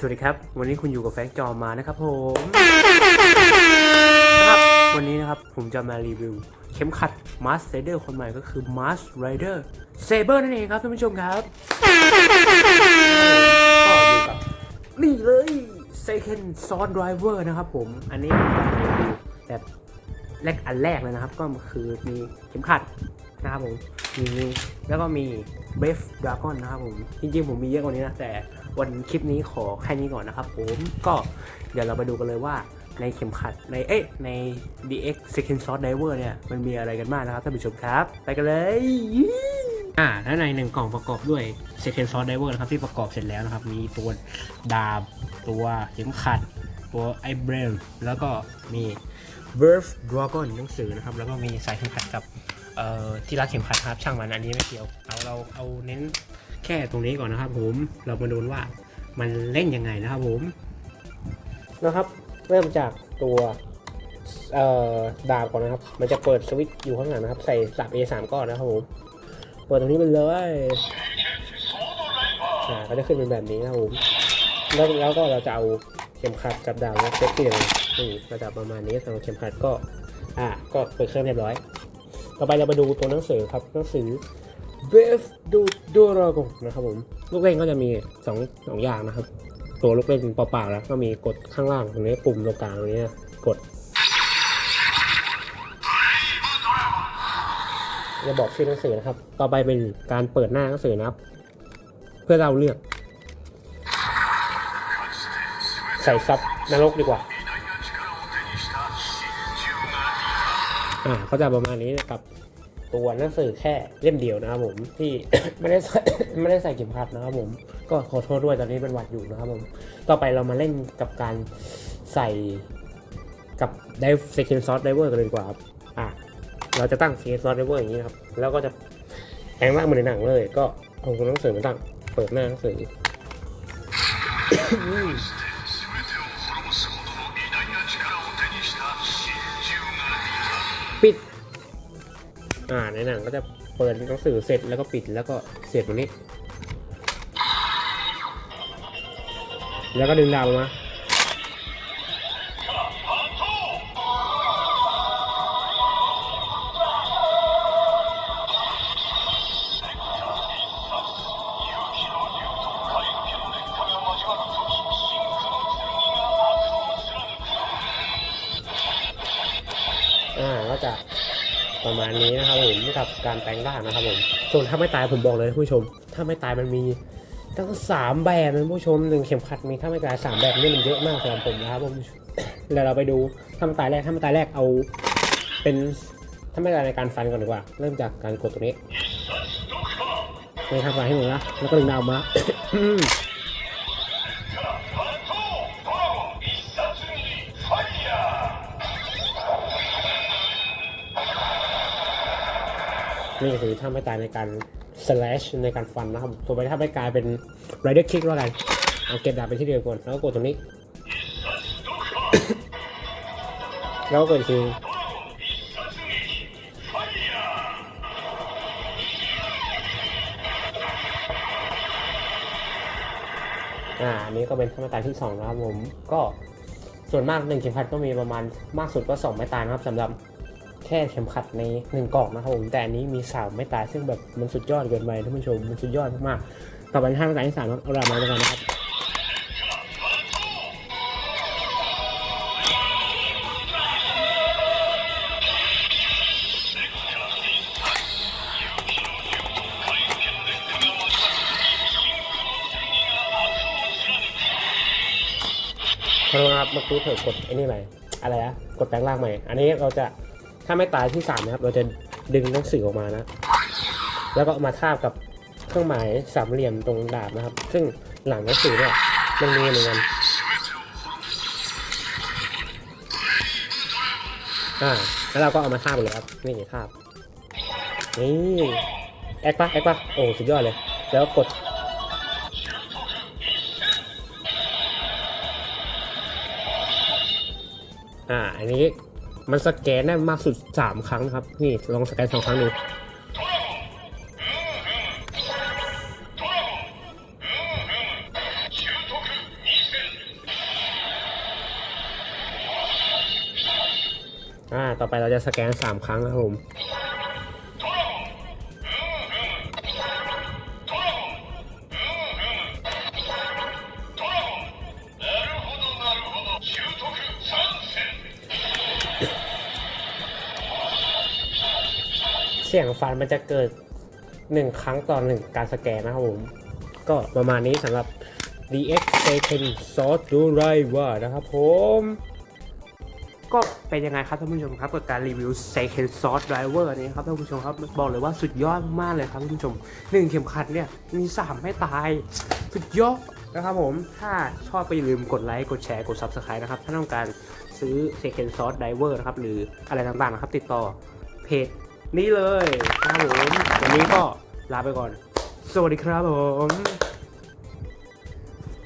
สวัสดีครับ วันนี้คุณอยู่กับแฟงจอมมานะครับผมนะครับวันนี้นะครับผมจะมารีวิว เข็มขัดมาส r รเดอร์คนใหม่ก็คือมาส r รเดอร์เซเบอร์นั่นเองครับท่านผู้ชมครับก็อยู่กับนี่เลย Second Sword Driver นะครับผม อันนี้ผมจะรีวิวแบบ แรกอันแรกเลยนะครับ ก็คือมีเข็มขัดนะครับผมมีแล้วก็มี Brave Dragon นะครับผมจริงๆผมมีเยอะกว่านี้นะ แต่วันคลิปนี้ขอแค่นี้ก่อนนะครับผมก็เดี๋ยวเราไปดูกันเลยว่าในเข็มขัดในเอ๊ะใน DX Second Sword Diver เนี่ย มันมีอะไรกันบ้างนะครับท่านผู้ชมครับ ไปกันเลยอ่าและในหนึ่งกล่องประกอบด้วย Second Sword Diver นะครับ ที่ประกอบเสร็จแล้วนะครับ มีตัวดาบตัวเข็มขัด ตัวไอเบรมแล้วก็มี Birth Dragon หนังสือนะครับ แล้วก็มีสายเข็มขัดกับที่รัดเข็มขัดครับช่างมันอันนี้ไม่เกี่ยวเอาเราเอาเน้นแค่ตรงนี้ก่อนนะครับ ผมเรามาดูว่ามันเล่นยังไงนะครับผมนะครับ เริ่มจากตัวดาบก่อนนะครับ มันจะเปิดสวิตช์อยู่ข้างหลังนะครับ ใส่สับ A3 ก้อนนะครับผมเปิดตรงนี้ไปเลยอ่าก็จะขึ้นเป็นแบบนี้นะครับผมแล้วแล้วก็เราจะเอาเข็มขัดกับดาบเนี่ยเซตที่ยังไง นี่ระดับประมาณนี้สำหรับเข็มขัดก็อ่าก็เปิดเครื่องเรียบร้อย ต่อไปเราไปดูตัวหนังสือครับหนังสือ b e f do Dragon นะครับผมลูกเล่นก็จะมีสองสองอย่างนะครับ ตัวลูกเล่นเปล่าๆแล้วก็มีกดข้างล่างตรงนี้ปุ่มตรงกลางตรงนี้กดจะบอกชื่อหนังสือนะครับ ต่อไปเป็นการเปิดหน้าหนังสือนะครับ เพื่อเราเลือก ใส่ซับนรกดีกว่า อ่าก็จะประมาณนี้นะครับ ตัวหนังสือแค่เล่มเดียวนะครับผมที่ ไม่ได้ใส่ไม่ได้ใส่เข็มขัดนะครับผมก็ขอโทษด้วยตอนนี้เป็นหวัดอยู่นะครับผมต่อไปเรามาเล่นกับการใส่กับไดฟ์เซคันซอสไดเวอร์กันเลยดีกว่าครับอะเราจะตั้งเซคันซอสไดเวอร์อย่างนี้ครับแล้วก็จะแปลงร่างเหมือนในหนังเลย ก็เอาหนังสือมาตั้งเปิดหน้าหนังสือ ปิด อ่าในหนังก็จะเปิดหนังสือเสร็จแล้วก็ปิดแล้วก็เสียบตรงนี้ แล้วก็ดึงดาวลงมา อ่าก็จะประมาณนี้นะครับผมกับการแปลงร่างนะครับผมส่วนถ้าไม่ตายผมบอกเลยท่านผู้ชม ถ้าไม่ตายมันมีตั้งสามแบบนะท่านผู้ชมหนึ่งเข็มขัดมีถ้าไม่ตายสามแบบนี่มันเยอะมากสำหรับผมนะครับผมเดี๋ยวเราไปดูถ้าไม่ตายแรกถ้าไม่ตายแรกเอา เป็นถ้าไม่ตายในการฟันก่อนดีกว่า เริ่มจากการกดตรงนี้ไม่ทำลายให้หมดนะแล้วก็ดึงดาวมา นี่คือถ้าไม่ตายในการ slash ในการฟันนะครับตัวไปถ้าไม่กลายเป็น rider kick แล้วกันเอาเก็บดาบไปที่เดียวก่อนแล้วก็กดตรงนี้ แล้วก็กดอีกทีอ่าอันนี้ก็เป็นถ้าไม่ตายที่สองนะครับผม ก็ส่วนมากหนึ่งเข็มขัดก็มีประมาณมากสุดก็สองไม้ตายนะครับสำหรับ แค่เข็มขัดในหนึ่งกล่องนะครับผมแต่อันนี้มีสาไม่ตายซึ่งแบบมันสุดยอดเกินไปท่านผู้ชมมันสุดยอดมากๆต่อไปท่านสายที่สามครับเอาดามาแล้วกันนะครับครับเมื่อกี้เผลอกดไอ้นี่ไปอะไรอะกดแปลงร่างใหม่ อันนี้เราจะ ถ้าไม่ตายที่สามนะครับ เราจะดึงหนังสือออกมานะ แล้วก็มาทาบกับเครื่องหมายสามเหลี่ยมตรงดาบนะครับ ซึ่งหลังหนังสือเนี่ยมันมีเหมือนกันอ่า แล้วเราก็เอามาทาบไปเลยครับ นี่ทาบ นี่แอคปะแอคปะโอ้ สุดยอดเลย แล้วกด อ่า อันนี้ มันสแกนได้มากสุดสามครั้งนะครับ นี่ลองสแกนสองครั้งดูอ่า ต่อไปเราจะสแกนสามครั้งครับผม เสียงฟันมันจะเกิด1ครั้งต่อ1การสแกนนะครับผม ก็ประมาณนี้สำหรับ DX Second Sword Driver นะครับผม ก็เป็นยังไงครับท่านผู้ชมครับกับการรีวิว Second Sword Driver นี้ครับท่านผู้ชมครับบอกเลยว่าสุดยอดมากเลยครับท่านผู้ชมหนึ่งเข็มขัดเนี่ยมี3ไม่ตาย สุดยอดนะครับผม ถ้าชอบก็อย่าลืมกดไลค์ กดแชร์ กด Subscribe นะครับ ถ้าต้องการซื้อ Second Sword Driver นะครับ หรืออะไรต่างๆนะครับ ติดต่อเพจ นี้เลยครับผมวันนี้ก็ลาไปก่อน สวัสดีครับผม